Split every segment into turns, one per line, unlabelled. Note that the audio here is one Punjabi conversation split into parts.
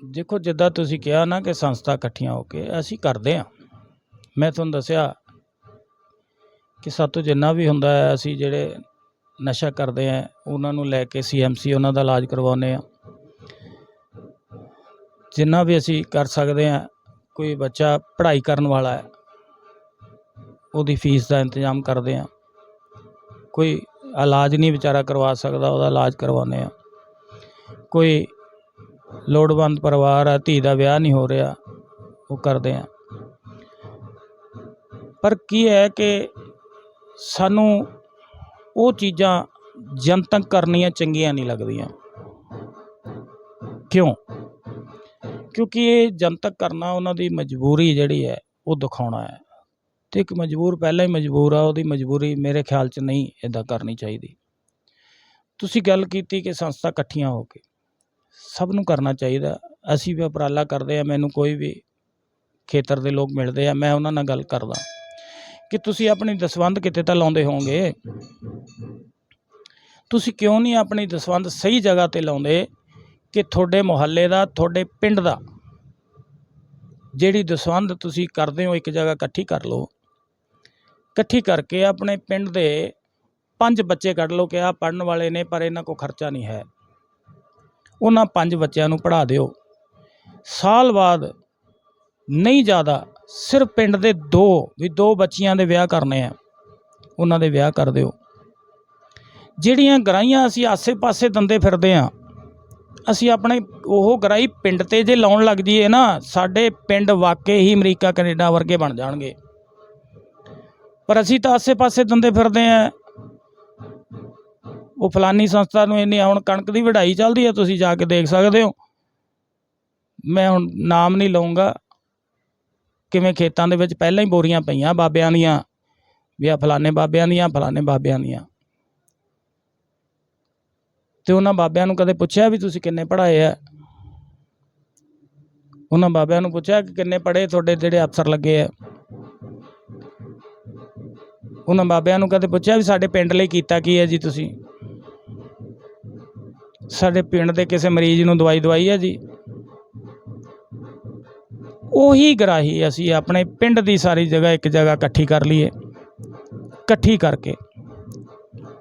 ਦੇਖੋ, ਜਿੱਦਾਂ ਤੁਸੀਂ ਕਿਹਾ ਨਾ ਕਿ ਸੰਸਥਾ ਇਕੱਠੀਆਂ ਹੋ ਕੇ ਅਸੀਂ ਕਰਦੇ ਹਾਂ। ਮੈਂ ਤੁਹਾਨੂੰ ਦੱਸਿਆ ਕਿ ਸਾਤੋਂ ਜਿੰਨਾ ਵੀ ਹੁੰਦਾ ਹੈ, ਅਸੀਂ ਜਿਹੜੇ ਨਸ਼ਾ ਕਰਦੇ ਆ ਉਹਨਾਂ ਨੂੰ ਲੈ ਕੇ ਸੀਐਮਸੀ ਉਹਨਾਂ ਦਾ ਇਲਾਜ ਕਰਵਾਉਂਦੇ ਆ ਜਿੰਨਾ ਵੀ ਅਸੀਂ ਕਰ ਸਕਦੇ ਆ ਕੋਈ ਬੱਚਾ ਪੜ੍ਹਾਈ ਕਰਨ ਵਾਲਾ ਹੈ, ਉਹਦੀ ਫੀਸ ਦਾ ਇੰਤਜ਼ਾਮ ਕਰਦੇ ਆ ਕੋਈ ਇਲਾਜ ਨਹੀਂ ਵਿਚਾਰਾ ਕਰਵਾ ਸਕਦਾ, ਉਹਦਾ ਇਲਾਜ ਕਰਵਾਉਂਦੇ ਆ ਕੋਈ ਲੋੜਵੰਦ ਪਰਿਵਾਰ ਆ, ਧੀ ਦਾ ਵਿਆਹ ਨਹੀਂ ਹੋ ਰਿਹਾ, ਉਹ ਕਰਦੇ ਆ। ਪਰ ਕੀ ਹੈ ਕਿ ਸਾਨੂੰ ਉਹ ਚੀਜ਼ਾਂ ਜਨਤਕ ਕਰਨੀਆਂ ਚੰਗੀਆਂ ਨਹੀਂ ਲੱਗਦੀਆਂ। ਕਿਉਂ? ਕਿਉਂਕਿ ਇਹ ਜਨਤਕ ਕਰਨਾ ਉਹਨਾਂ ਦੀ ਮਜਬੂਰੀ ਜਿਹੜੀ ਹੈ, ਉਹ ਦਿਖਾਉਣਾ ਹੈ। ਤੇ ਇੱਕ ਮਜਬੂਰ ਪਹਿਲਾਂ ਹੀ ਮਜਬੂਰ ਆ, ਉਹਦੀ ਮਜਬੂਰੀ ਮੇਰੇ ਖਿਆਲ 'ਚ ਨਹੀਂ ਇਦਾਂ ਕਰਨੀ ਚਾਹੀਦੀ। ਤੁਸੀਂ ਗੱਲ ਕੀਤੀ ਕਿ ਸੰਸਥਾ ਇਕੱਠੀਆਂ ਹੋ ਕੇ। ਸਭ ਨੂੰ ਕਰਨਾ ਚਾਹੀਦਾ। ਅਸੀਂ ਵੀ ਉਪਰਾਲਾ ਕਰਦੇ ਆ ਮੈਨੂੰ ਕੋਈ ਵੀ ਖੇਤਰ ਦੇ ਲੋਕ ਮਿਲਦੇ ਆ, ਮੈਂ ਉਹਨਾਂ ਨਾਲ ਗੱਲ ਕਰਦਾ। ਕਿ ਤੁਸੀਂ ਆਪਣੀ ਦਸਵੰਧ ਕਿਤੇ ਤਾਂ ਲਾਉਂਦੇ ਹੋਵੋਗੇ? ਤੁਸੀਂ ਕਿਉਂ ਨਹੀਂ ਆਪਣੀ ਦਸਵੰਧ ਸਹੀ ਜਗ੍ਹਾ ਤੇ ਲਾਉਂਦੇ ਕਿ ਤੁਹਾਡੇ ਮੁਹੱਲੇ ਦਾ, ਤੁਹਾਡੇ ਪਿੰਡ ਦਾ? ਜਿਹੜੀ ਦਸਵੰਧ ਤੁਸੀਂ ਕਰਦੇ ਹੋ, ਇੱਕ ਜਗ੍ਹਾ ਇਕੱਠੀ ਕਰ ਲਓ। ਇਕੱਠੀ ਕਰਕੇ ਆਪਣੇ ਪਿੰਡ ਦੇ ਪੰਜ ਬੱਚੇ ਕੱਢ ਲਓ ਕਿ ਆ ਪੜਨ ਵਾਲੇ ਨੇ, ਪਰ ਇਹਨਾਂ ਕੋ ਖਰਚਾ ਨਹੀਂ ਹੈ। ਉਹਨਾਂ ਪੰਜ ਬੱਚਿਆਂ ਨੂੰ ਪੜ੍ਹਾ ਦਿਓ। ਸਾਲ ਬਾਅਦ ਨਹੀਂ ਜ਼ਿਆਦਾ, ਸਿਰਫ ਪਿੰਡ ਦੇ ਦੋ, ਵੀ ਦੋ ਬੱਚੀਆਂ ਦੇ ਵਿਆਹ ਕਰਨੇ ਆ, ਉਹਨਾਂ ਦੇ ਵਿਆਹ ਕਰ ਦਿਓ। ਜਿਹੜੀਆਂ ਗਰਾਈਆਂ ਅਸੀਂ ਆਸੇ-ਪਾਸੇ ਦੰਦੇ ਫਿਰਦੇ ਆ, ਅਸੀਂ ਆਪਣੇ ਉਹ ਗਰਾਈ ਪਿੰਡ ਤੇ ਜੇ ਲਾਉਣ ਲੱਗ ਜੀਏ ਨਾ, ਸਾਡੇ ਪਿੰਡ ਵਾਕਈ ਹੀ ਅਮਰੀਕਾ, ਕੈਨੇਡਾ ਵਰਗੇ ਬਣ ਜਾਣਗੇ। ਪਰ ਅਸੀਂ ਤਾਂ ਆਸੇ-ਪਾਸੇ ਦੰਦੇ ਫਿਰਦੇ ਆ ਉਹ ਫਲਾਨੀ ਸੰਸਥਾ ਨੂੰ ਇੰਨੀ ਹੁਣ ਕਣਕ ਦੀ ਵਢਾਈ ਚੱਲਦੀ ਹੈ ਤੁਸੀਂ ਜਾ ਕੇ ਦੇਖ ਸਕਦੇ ਹੋ। ਮੈਂ ਹੁਣ ਨਾਮ ਨਹੀਂ ਲਵਾਂਗਾ ਕਿਵੇਂ ਖੇਤਾਂ ਦੇ ਵਿੱਚ ਪਹਿਲਾਂ ਹੀ ਬੋਰੀਆਂ ਪਈਆਂ ਬਾਬਿਆਂ ਦੀਆਂ, ਵੀ ਆ ਫਲਾਣੇ ਬਾਬਿਆਂ ਦੀਆਂ ਫਲਾਣੇ ਬਾਬਿਆਂ ਦੀਆਂ। ਤੇ ਉਹਨਾਂ ਬਾਬਿਆਂ ਨੂੰ ਕਦੇ ਪੁੱਛਿਆ ਵੀ ਤੁਸੀਂ ਕਿੰਨੇ ਪੜ੍ਹਾਏ ਆ? ਉਹਨਾਂ ਬਾਬਿਆਂ ਨੂੰ ਪੁੱਛਿਆ ਕਿ ਕਿੰਨੇ ਪੜ੍ਹੇ ਤੁਹਾਡੇ ਜਿਹੜੇ ਅਫਸਰ ਲੱਗੇ ਆ? ਉਹਨਾਂ ਬਾਬਿਆਂ ਨੂੰ ਕਦੇ ਪੁੱਛਿਆ ਵੀ ਸਾਡੇ ਪਿੰਡ ਲਈ ਕੀਤਾ ਕੀ ਹੈ ਜੀ ਤੁਸੀਂ? ਸਾਡੇ ਪਿੰਡ ਦੇ ਕਿਸੇ ਮਰੀਜ਼ ਨੂੰ ਦਵਾਈ ਦਵਾਈ ਹੈ ਜੀ। ਉਹੀ ਗਰਾਹੀ ਅਸੀਂ ਆਪਣੇ ਪਿੰਡ ਦੀ ਸਾਰੀ ਜਗ੍ਹਾ ਇੱਕ ਜਗ੍ਹਾ ਇਕੱਠੀ ਕਰ ਲਈਏ। ਇਕੱਠੀ ਕਰਕੇ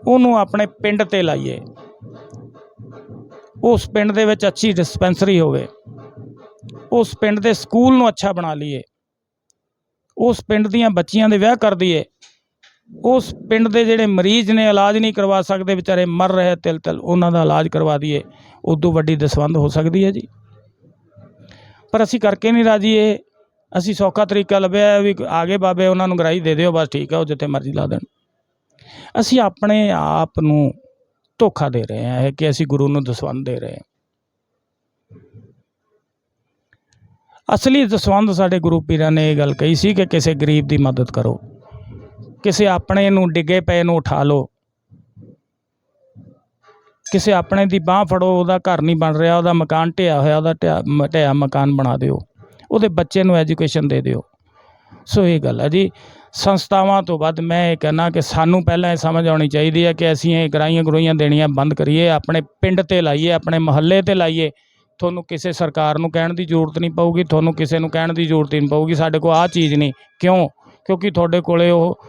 ਉਹਨੂੰ ਆਪਣੇ ਪਿੰਡ ਤੇ ਲਾਈਏ। ਉਸ ਪਿੰਡ ਦੇ ਵਿੱਚ ਅੱਛੀ ਡਿਸਪੈਂਸਰੀ ਹੋਵੇ। ਉਸ ਪਿੰਡ ਦੇ ਸਕੂਲ ਨੂੰ ਅੱਛਾ ਬਣਾ ਲਈਏ। ਉਸ ਪਿੰਡ ਦੀਆਂ ਬੱਚੀਆਂ ਦੇ ਵਿਆਹ ਕਰ ਦਈਏ। ਉਸ ਪਿੰਡ ਦੇ ਜਿਹੜੇ ਮਰੀਜ਼ ਨੇ, ਇਲਾਜ ਨਹੀਂ ਕਰਵਾ ਸਕਦੇ, ਵਿਚਾਰੇ ਮਰ ਰਹੇ ਤਿਲ ਤਿਲ, ਉਹਨਾਂ ਦਾ ਇਲਾਜ ਕਰਵਾ ਦਈਏ। ਉਦੋਂ ਵੱਡੀ ਦਸਵੰਧ ਹੋ ਸਕਦੀ ਹੈ ਜੀ। ਪਰ ਅਸੀਂ ਕਰਕੇ ਨਹੀਂ ਰਾਜੀ ਇਹ। ਅਸੀਂ ਸੌਖਾ ਤਰੀਕਾ ਲੱਭਿਆ ਹੈ ਵੀ ਆਗੇ ਬਾਬੇ ਉਹਨਾਂ ਨੂੰ ਗਰਾਈ ਦੇ ਦਿਓ, ਬਸ ਠੀਕ ਹੈ ਉਹ ਜਿੱਥੇ ਮਰਜ਼ੀ ਲਾ ਦੇਣ। ਅਸੀਂ ਆਪਣੇ ਆਪ ਨੂੰ ਧੋਖਾ ਦੇ ਰਹੇ ਹਾਂ, ਇਹ ਕਿ ਅਸੀਂ ਗੁਰੂ ਨੂੰ ਦਸਵੰਧ ਦੇ ਰਹੇ ਹਾਂ। ਅਸਲੀ ਦਸਵੰਧ ਸਾਡੇ ਗੁਰੂ ਪੀਰਾਂ ਨੇ ਇਹ ਗੱਲ ਕਹੀ ਸੀ ਕਿ ਕਿਸੇ ਗਰੀਬ ਦੀ ਮਦਦ ਕਰੋ। ਕਿਸੇ ਆਪਣੇ ਨੂੰ ਡਿੱਗੇ ਪਏ ਨੂੰ ਉਠਾ ਲਓ। ਕਿਸੇ ਆਪਣੇ ਦੀ ਬਾਹ ਫੜੋ, ਉਹਦਾ ਘਰ ਨਹੀਂ ਬਣ ਰਿਹਾ, ਉਹਦਾ ਮਕਾਨ ਢਿਆ ਹੋਇਆ, ਉਹਦਾ ਢਿਆ ਮ- ਢਿਆ ਮਕਾਨ ਬਣਾ ਦਿਓ। ਉਹਦੇ ਬੱਚੇ ਨੂੰ ਐਜੂਕੇਸ਼ਨ ਦੇ ਦਿਓ। ਸੋ ਇਹ ਗੱਲ ਹੈ ਜੀ। ਸੰਸਥਾਵਾਂ ਤੋਂ ਵੱਧ ਮੈਂ ਇਹ ਕਹਿਣਾ ਕਿ ਸਾਨੂੰ ਪਹਿਲਾਂ ਇਹ ਸਮਝ ਆਉਣੀ ਚਾਹੀਦੀ ਹੈ ਕਿ ਅਸੀਂ ਇਹ ਗਰਾਈਆਂ ਗਰੋਈਆਂ ਦੇਣੀਆਂ ਬੰਦ ਕਰੀਏ, ਆਪਣੇ ਪਿੰਡ ਤੇ ਲਾਈਏ, ਆਪਣੇ ਮਹੱਲੇ ਤੇ ਲਾਈਏ। ਤੁਹਾਨੂੰ ਕਿਸੇ ਸਰਕਾਰ ਨੂੰ ਕਹਿਣ ਦੀ ਜ਼ਰੂਰਤ ਨਹੀਂ ਪਊਗੀ, ਤੁਹਾਨੂੰ ਕਿਸੇ ਨੂੰ ਕਹਿਣ ਦੀ ਜ਼ਰੂਰਤ ਨਹੀਂ ਪਊਗੀ। ਸਾਡੇ ਕੋਲ ਆਹ ਚੀਜ਼ ਨਹੀਂ। ਕਿਉਂ? ਕਿਉਂਕਿ ਤੁਹਾਡੇ ਕੋਲੇ ਉਹ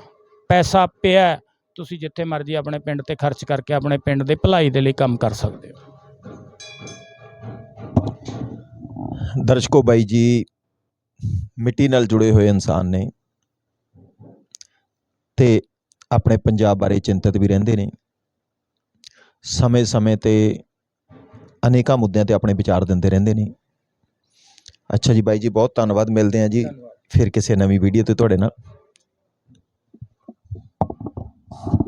ਪੈਸਾ ਪਿਆ ਤੁਸੀਂ ਜਿੱਥੇ ਮਰਜ਼ੀ ਆਪਣੇ ਪਿੰਡ ਤੇ ਖਰਚ ਕਰਕੇ ਆਪਣੇ ਪਿੰਡ ਦੇ ਭਲਾਈ ਦੇ ਲਈ ਕੰਮ ਕਰ ਸਕਦੇ ਹੋ।
ਦਰਸ਼ਕੋ ਬਾਈ ਜੀ ਮਿੱਟੀ ਨਾਲ ਜੁੜੇ ਹੋਏ ਇਨਸਾਨ ਨੇ ਤੇ ਆਪਣੇ ਪੰਜਾਬ ਬਾਰੇ ਚਿੰਤਤ ਵੀ ਰਹਿੰਦੇ ਨੇ। ਸਮੇਂ-ਸਮੇਂ ਤੇ ਅਨੇਕਾਂ ਮੁੱਦਿਆਂ ਤੇ ਆਪਣੇ ਵਿਚਾਰ ਦਿੰਦੇ ਰਹਿੰਦੇ ਨੇ। ਅੱਛਾ ਜੀ ਬਾਈ ਜੀ ਬਹੁਤ ਧੰਨਵਾਦ ਮਿਲਦੇ ਹਾਂ ਜੀ ਫਿਰ ਕਿਸੇ ਨਵੀਂ ਵੀਡੀਓ ਤੇ ਤੁਹਾਡੇ ਨਾਲ। Thank you.